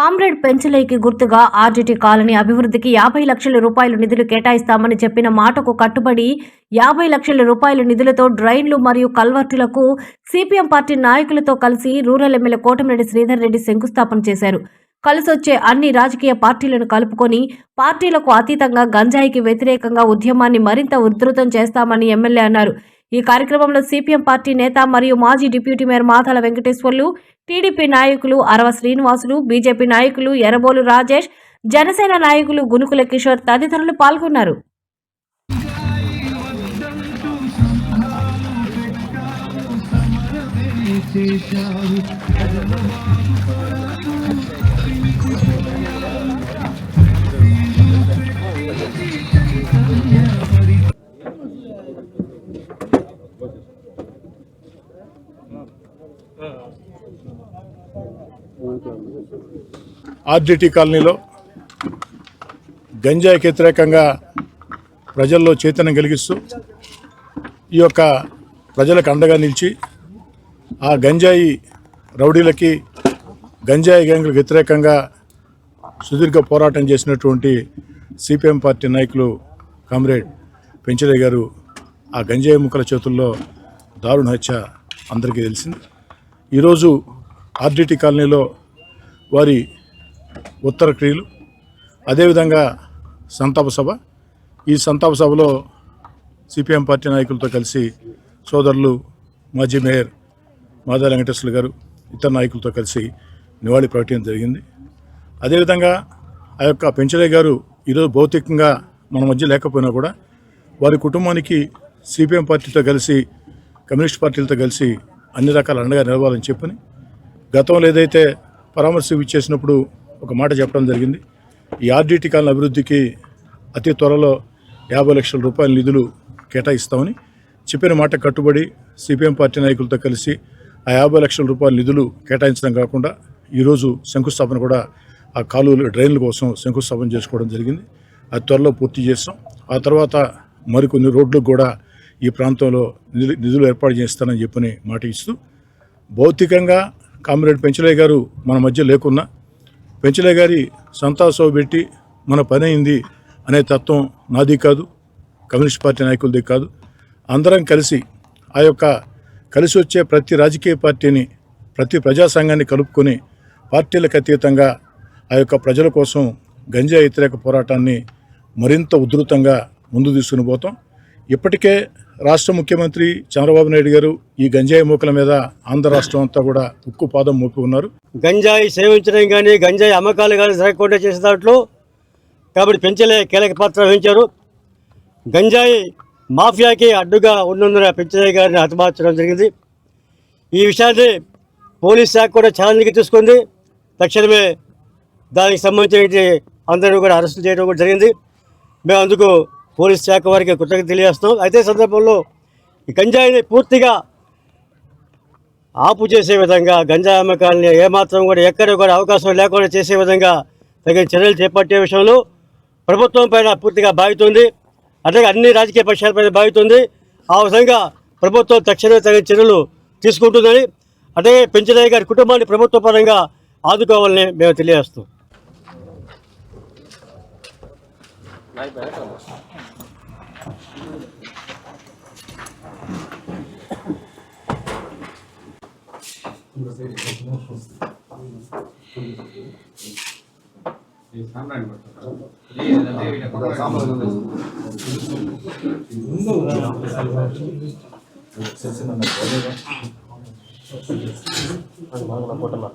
Comrade పెంచలేకి గుర్తుగా ఆర్జిటి colony అభివృద్ధికి యాభై లక్షల రూపాయలు నిధులు కేటాయిస్తామని చెప్పిన మాటకు కట్టుబడి యాభై లక్షల రూపాయల నిధులతో డ్రైన్లు మరియు కల్వర్టులకు సిపిఎం పార్టీ నాయకులతో కలిసి రూరల్ ఎమ్మెల్యే కోటమిరెడ్డి శ్రీధర్ రెడ్డి శంకుస్థాపన చేశారు. కలిసొచ్చే అన్ని రాజకీయ పార్టీలను కలుపుకొని పార్టీలకు అతీతంగా గంజాయికి వ్యతిరేకంగా ఉద్యమాన్ని మరింత ఉధృతం చేస్తామని ఎమ్మెల్యే అన్నారు. ఈ కార్యక్రమంలో సిపిఎం పార్టీ నేత మరియు మాజీ deputy mayor Mathala Venkateswarlu TDP నాయకులు అరవ శ్రీనివాసులు బీజేపీ నాయకులు ఎర్రబోలు రాజేష్ జనసేన నాయకులు గునుకుల కిషోర్ తదితరులు పాల్గొన్నారు. ఆర్జిటి కాలనీలో గంజాయికి వ్యతిరేకంగా ప్రజల్లో చైతన్యం కలిగిస్తూ ఈ యొక్క ప్రజలకు అండగా నిలిచి ఆ గంజాయి రౌడీలకి గంజాయి గ్యాంగులకు వ్యతిరేకంగా సుదీర్ఘ పోరాటం చేసినటువంటి సిపిఎం పార్టీ నాయకులు కామ్రేడ్ పెంచలయ్య గారు ఆ గంజాయి ముక్కల చేతుల్లో దారుణ హత్య అందరికీ తెలిసింది. ఈరోజు ఆర్డిటి కాలనీలో వారి ఉత్తర క్రియలు అదేవిధంగా సంతాప సభ. ఈ సంతాప సభలో సిపిఎం పార్టీ నాయకులతో కలిసి సోదరులు మాజీ మేయర్ మాదా వెంకటేశ్వర గారు ఇతర నాయకులతో కలిసి నివాళి ప్రకటించడం జరిగింది. అదేవిధంగా ఆ యొక్క పెంచలయ్య గారు ఈరోజు భౌతికంగా మన మధ్య లేకపోయినా కూడా వారి కుటుంబానికి సిపిఎం పార్టీతో కలిసి కమ్యూనిస్ట్ పార్టీలతో కలిసి అన్ని రకాల అండగా నిలవాలని చెప్పని గతంలో ఏదైతే పరామర్శ ఇచ్చేసినప్పుడు ఒక మాట చెప్పడం జరిగింది. ఈ ఆర్డిటి కాలనీ అభివృద్ధికి అతి త్వరలో యాభై లక్షల రూపాయల నిధులు కేటాయిస్తామని చెప్పిన మాట కట్టుబడి సిపిఎం పార్టీ నాయకులతో కలిసి ఆ యాభై లక్షల రూపాయల నిధులు కేటాయించడం కాకుండా ఈరోజు శంకుస్థాపన కూడా ఆ కాలువలు డ్రైన్ల కోసం శంకుస్థాపన చేసుకోవడం జరిగింది. అది త్వరలో పూర్తి చేస్తాం. ఆ తర్వాత మరికొన్ని రోడ్లకు కూడా ఈ ప్రాంతంలో నిధులు నిధులు ఏర్పాటు చేస్తానని చెప్పని మాట ఇస్తూ భౌతికంగా కామ్రేడ్ పెంచలయ్య గారు మన మధ్య లేకున్నా పెంచలయ్య గారి సంతాసవ పెట్టి మన పని అయింది అనే తత్వం నాది కాదు కమ్యూనిస్ట్ పార్టీ నాయకులది కాదు. అందరం కలిసి ఆ యొక్క కలిసి వచ్చే ప్రతి రాజకీయ పార్టీని ప్రతి ప్రజా సంఘాన్ని కలుపుకొని పార్టీలకు అతీతంగా ఆ యొక్క ప్రజల కోసం గంజా వ్యతిరేక పోరాటాన్ని మరింత ఉధృతంగా ముందు తీసుకుని పోతాం. ఇప్పటికే రాష్ట్ర ముఖ్యమంత్రి చంద్రబాబు నాయుడు గారు ఈ గంజాయి మూకల మీద ఆంధ్ర రాష్ట్రం అంతా కూడా ఉక్కు పాదం మోపి ఉన్నారు. గంజాయి సేవించడం కానీ గంజాయి అమ్మకాలు కానీ జరగకుండా చేసే దాంట్లో కాబట్టి పెంచలే కీలక పాత్ర వహించారు. గంజాయి మాఫియాకి అడ్డుగా ఉన్నందున పెంచలే గారిని హతమార్చడం జరిగింది. ఈ విషయాన్ని పోలీస్ శాఖ కూడా ఛాలెంజ్కి తీసుకుంది. తక్షణమే దానికి సంబంధించిన అందరూ కూడా అరెస్టు చేయడం కూడా జరిగింది. మేము అందుకు పోలీస్ శాఖ వారికి కృతజ్ఞత తెలియజేస్తున్నాం. అయితే సందర్భంలో గంజాయిని పూర్తిగా ఆపు చేసే విధంగా గంజా అమ్మకాలని ఏమాత్రం కూడా ఎక్కడ కూడా అవకాశం లేకుండా చేసే విధంగా తగిన చర్యలు చేపట్టే విషయంలో ప్రభుత్వం పైన పూర్తిగా బాగుతుంది అలాగే అన్ని రాజకీయ పక్షాలపైన బాగుతుంది ఆ విధంగా ప్రభుత్వం తక్షణమే తగిన చర్యలు తీసుకుంటుందని అదే పెంచలయ్య గారి కుటుంబాన్ని ప్రభుత్వ పరంగా ఆదుకోవాలని మేము తెలియజేస్తాం అది బాగా కొట్టలా